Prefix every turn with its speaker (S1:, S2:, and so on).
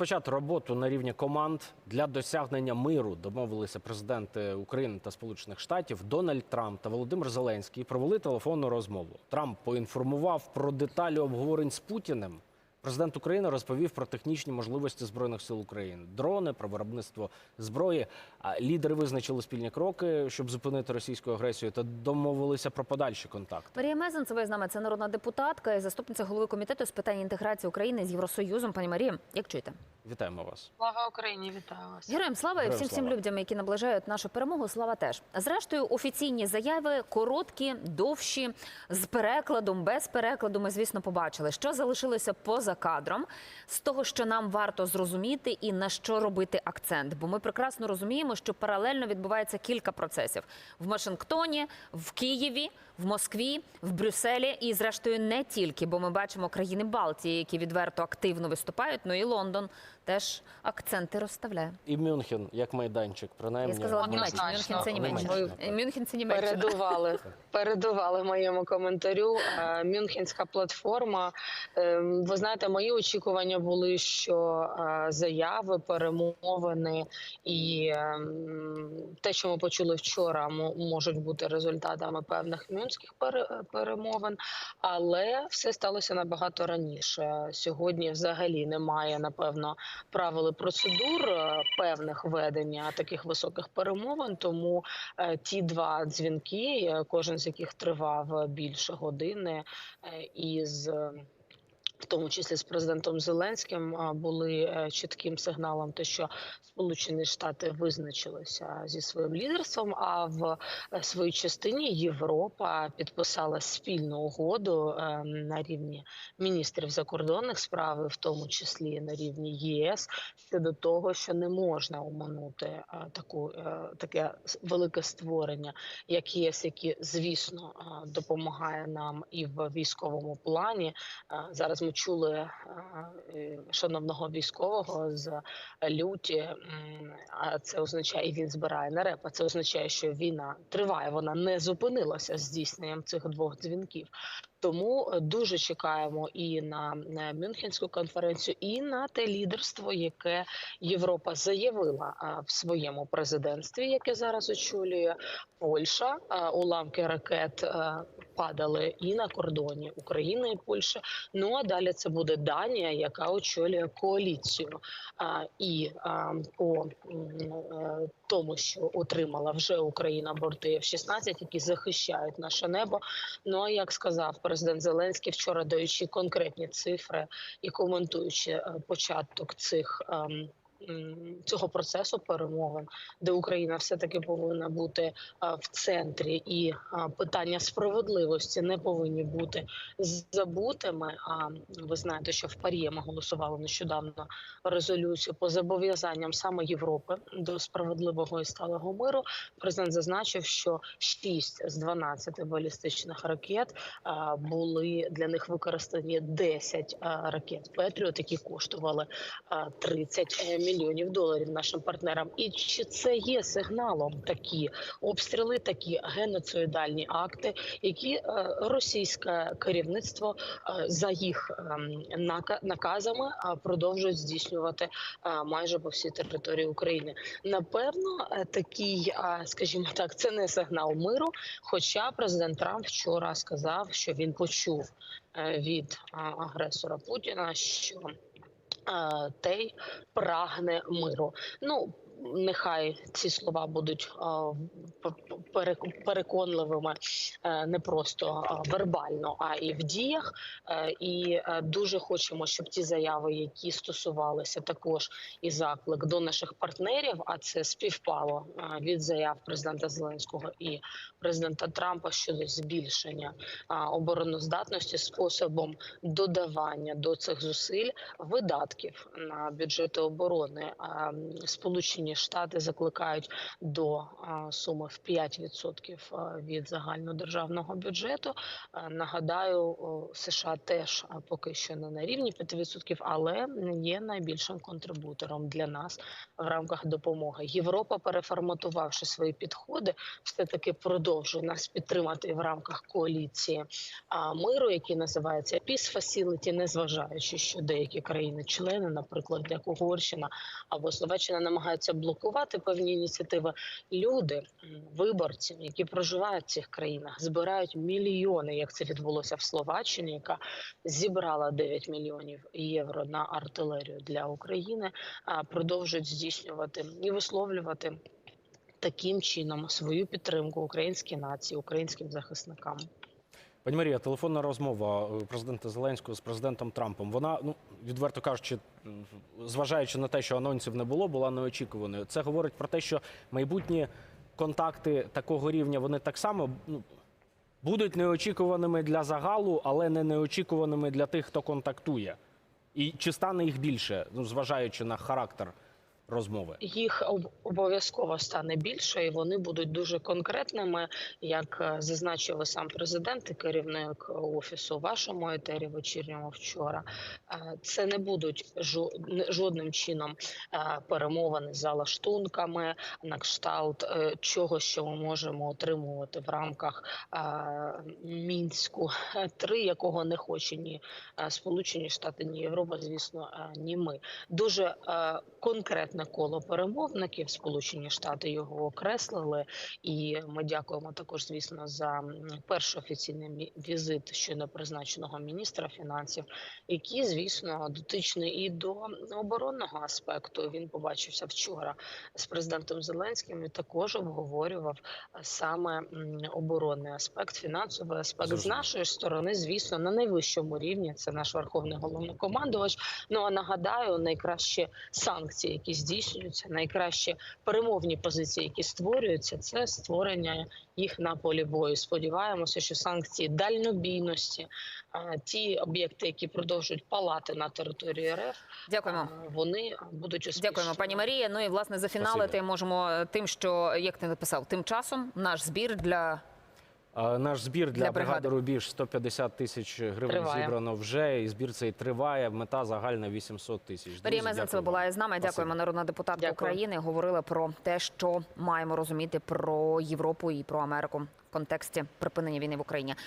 S1: Почати роботу на рівні команд для досягнення миру домовилися президенти України та Сполучених Штатів Дональд Трамп та Володимир Зеленський провели телефонну розмову. Трамп поінформував про деталі обговорень з Путіним. Президент України розповів про технічні можливості збройних сил України, дрони, про виробництво зброї. Лідери визначили спільні кроки, щоб зупинити російську агресію, та домовилися про подальші контакти.
S2: Марія Мезенцева з нами це народна депутатка і заступниця голови комітету з питань інтеграції України з Євросоюзом. Пані Марія, як чуєте?
S1: Вітаємо вас.
S3: Слава Україні, вітаю вас.
S2: Героям слава і всім всім людям, які наближають нашу перемогу. Слава теж. Зрештою, офіційні заяви короткі, довші, з перекладом, без перекладу. Ми звісно побачили, що залишилося поза кадром з того, що нам варто зрозуміти і на що робити акцент. Бо ми прекрасно розуміємо, що паралельно відбувається кілька процесів в Вашингтоні, в Києві, в Москві, в Брюсселі і, зрештою, не тільки, бо ми бачимо країни Балтії, які відверто активно виступають. Ну і Лондон теж акценти розставляє.
S1: І Мюнхен як майданчик, принаймні
S2: Я сказала Німеччина. Мюнхен це Німеччина. Мюнхен це Німеччина.
S3: Передували, передували моєму коментарю. Е, Мюнхенська платформа. Е, Ви знаєте, мої очікування були, що е, заяви, перемовини і те, що ми почули вчора, мо- можуть бути результатами певних мюнських пере- перемовин, але все сталося набагато раніше. Сьогодні взагалі немає напевно правил і процедур е, певних ведення таких високих перемовин. Тому е, ті два дзвінки, е, кожен з яких тривав більше години, із в тому числі з президентом Зеленським, були е, чітким сигналом, те, що Сполучені Штати визначилися зі своїм лідерством. А в е, своїй частині Європа підписала спільну угоду е, на рівні міністрів закордонних справ, в тому числі на рівні ЄС, щодо того, що не можна оминути таку таке велике створення, як ЄС, які звісно допомагає нам і в військовому плані. Зараз ми чули е, шановного військового з люті. А це означає, він збирає на реп. А це означає, що війна триває. Вона не зупинилася з здійсненням цих двох дзвінків. Тому е, дуже чекаємо і на, Мюнхенську конференцію, і на те лідерство, яке Європа заявила в своєму президентстві, яке зараз очолює Польща. Уламки ракет падали і на кордоні України і Польщі. Ну а далі це буде Данія, яка очолює коаліцію. І по е, тому, що отримала вже Україна борти F-16, які захищають наше небо. Ну а як сказав президент Зеленський вчора, даючи конкретні цифри і коментуючи е, початок цих. ем, Цього процесу перемовин, де Україна все таки повинна бути е, в центрі, і е, питання справедливості не повинні бути забутими. А ви знаєте, що в Парі ми голосували нещодавно резолюцію по зобов'язанням саме Європи до справедливого і сталого миру. Президент зазначив, що 6 з 12 балістичних ракет були для них використані 10 ракет Петріот, які коштували а, 30 мільйонів доларів нашим партнерам. І чи це є сигналом такі обстріли, такі геноцидальні акти, які е, російське керівництво е, за їх ем, наказами продовжують здійснювати майже по всій території України? Напевно, е, такий, скажімо так, це не сигнал миру. Хоча президент Трамп вчора сказав, що він почув е, від агресора Путіна, що той прагне миру. Ну нехай ці слова будуть переконливими е, не просто вербально, а і в діях. Е, І е, дуже хочемо, щоб ті заяви, які стосувалися також і заклик до наших партнерів, а це співпало від заяв президента Зеленського і президента Трампа щодо збільшення обороноздатності способом додавання до цих зусиль видатків на бюджети оборони. Сполучені Сполучені Штати закликають до суми в 5% від загальнодержавного бюджету. Нагадаю, США теж поки що не на рівні 5%, але є найбільшим контрибутором для нас в рамках допомоги. Європа, переформатувавши свої підходи, все таки продовжує нас підтримати в рамках коаліції миру, який називається Peace Facility, незважаючи, що деякі країни-члени, наприклад, як Угорщина або Словаччина, намагаються блокувати певні ініціативи. Люди, виборці, які проживають в цих країнах, збирають мільйони, як це відбулося в Словаччині, яка зібрала 9 мільйонів євро на артилерію для України, продовжують здійснювати і висловлювати таким чином свою підтримку українській нації, українським захисникам.
S1: Пані Марія, телефонна розмова е, президента Зеленського з президентом Трампом. Вона, ну відверто кажучи, зважаючи на те, що анонсів не було, була неочікуваною. Це говорить про те, що майбутні контакти такого рівня вони так само ну, будуть неочікуваними для загалу, але не неочікуваними для тих, хто контактує. І чи стане їх більше, ну зважаючи на характер розмови?
S3: Їх об- обов'язково стане більше, і вони будуть дуже конкретними, як е, зазначив сам президент і керівник офісу вашому етері вечірньому вчора. Е, Це не будуть жо- жодним чином е, перемовини за лаштунками на кшталт чого, що ми можемо отримувати в рамках мінську 3 якого не хоче ні Сполучені Штати, ні Європа, звісно, ні ми. Дуже е, конкретне коло перемовників. Сполучені Штати його окреслили, і ми дякуємо також, звісно, за перший офіційний візит щойно призначеного міністра фінансів, який, звісно, дотичний і до оборонного аспекту. Він побачився вчора з президентом Зеленським і також обговорював е, саме оборонний аспект, фінансовий аспект. З нашої сторони, звісно, на найвищому рівні це наш верховний головнокомандувач. Ну а нагадаю, найкращі санкції, які здійснюються, найкращі перемовні позиції, які створюються, це створення їх на полі бою. Сподіваємося, що санкції дальнобійності, ті об'єкти, які продовжують палати на території РФ,
S2: Дякуємо.
S3: вони будуть успішні.
S2: Дякуємо, пані Марія. Ну і власне зафіналити
S1: Спасибо.
S2: можемо тим, що як ти написав, тим часом наш збір для
S1: Наш збір для,
S2: Для бригади.
S1: бригади Рубіж 150 тисяч гривень
S3: Триває.
S1: зібрано вже, і збір цей триває. Мета загальна 800 тисяч.
S2: Марія Мезенцева була
S1: з
S2: із нами.
S1: Спасибо.
S2: Дякуємо, народна депутатка
S3: Дякую.
S2: України. Говорила про те, що маємо розуміти про Європу і про Америку в контексті припинення війни в Україні.